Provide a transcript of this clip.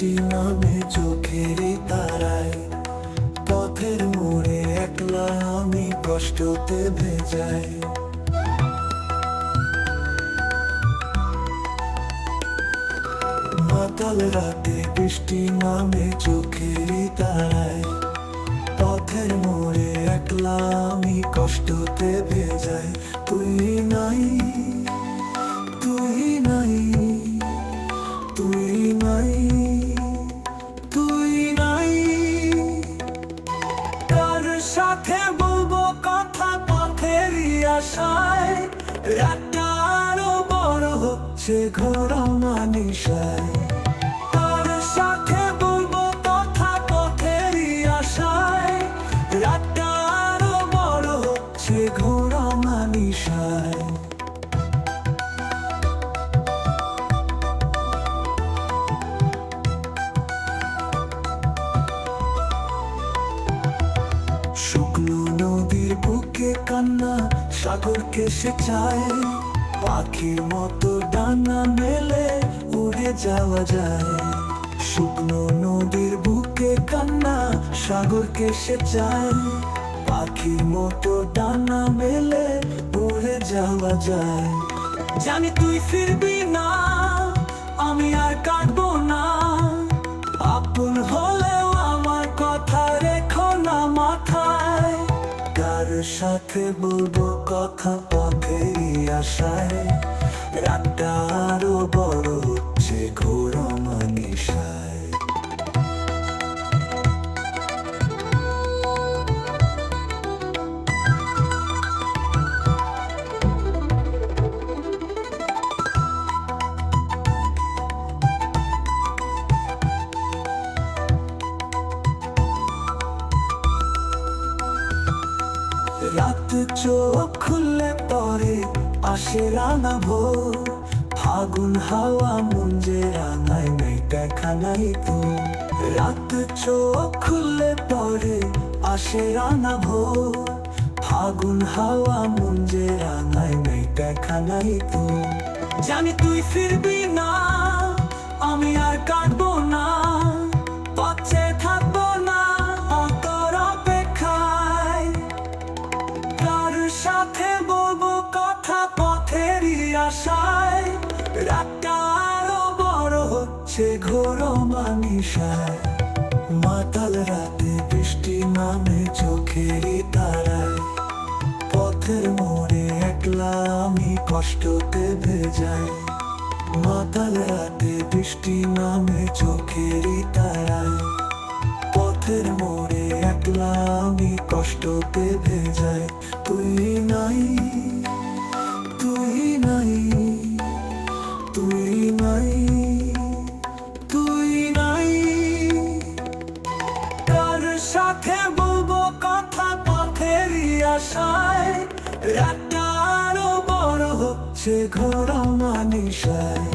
বৃষ্টি নামে চোখের তারায়, পথের মোড়ে একলা আমি কষ্টতে ভেজাই মাতাল রাতে বৃষ্টি নামে চোখের তারায়, পথের মোড়ে একলা আমি কষ্টতে ভেজাই আশায় বড় হচ্ছে মানিসায়। কার সাথে বলব কথা পথেরই আশায় বড় হচ্ছে ঘোর মানিসায়। শুকনো সাগরকে সে চায়, পাখির মতো ডানা মেলে উড়ে যাওয়া যায়। শুকনো নদীর বুকে কান্না সাগরকে সে চায়, পাখির মতো ডানা মেলে উড়ে যাওয়া যায়। জানি তুই ফিরবি না, আমি আর কাটবো না। সাথে বলব কথা পথে আশায়। রাতটা আরও বড় হচ্ছে ঘোর। চোখ খুললে পরে আসে রাঙা ভোর। ফাগুন হাওয়া মুঞ্জে রাঙায় নেই, দেখা নাই তো। রাত চোখ খুললে পরে আসে রাঙা ভোর। ফাগুন হাওয়া মুঞ্জে রাঙায় নেই, দেখা নাই তো। জানি তুই ফিরবি না, আমি আর কাটবো আশায় রাতটা বড় হচ্ছে ঘোর মানিসায়। মাতাল রাতে বৃষ্টি নামে চোখেরই তারায়। পথের মোড়ে একলা আমি কষ্টতে ভেজাই মাতাল রাতে বৃষ্টি নামে চোখেরই তারায়। পথের মোড়ে একলা আমি কষ্টতে ভেজাই সাথে বলব কথা পথেরই আশায়। রাতটা আরও বড় হচ্ছে ঘোর মানিসায়